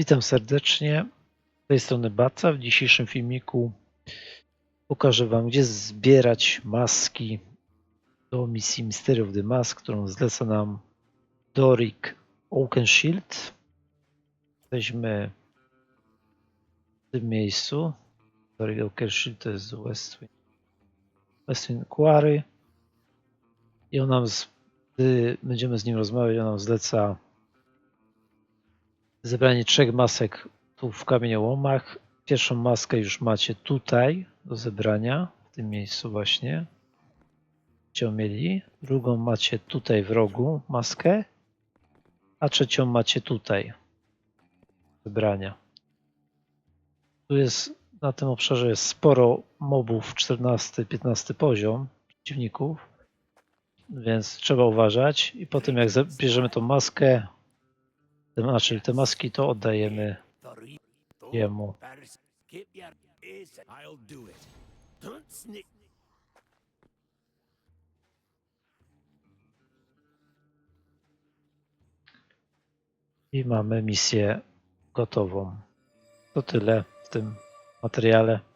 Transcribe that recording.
Witam serdecznie. Z tej strony Baca. W dzisiejszym filmiku pokażę Wam, gdzie zbierać maski do misji Mystery of the Mask, którą zleca nam Doric Oakenshield. Jesteśmy w tym miejscu. Doric Oakenshield to jest Westwing, Westwing Quarry. I on nam, z, będziemy z nim rozmawiać, on nam zleca zebranie trzech masek tu w kamieniołomach. Pierwszą maskę już macie tutaj do zebrania, w tym miejscu właśnie. Trzecią mieli. Drugą macie tutaj w rogu maskę, a trzecią macie tutaj zebrania. Tu jest na tym obszarze jest sporo mobów 14-15 poziom przeciwników, więc trzeba uważać. I potem jak zabierzemy tą maskę, te, znaczy te maski to oddajemy jemu. I mamy misję gotową. To tyle w tym materiale.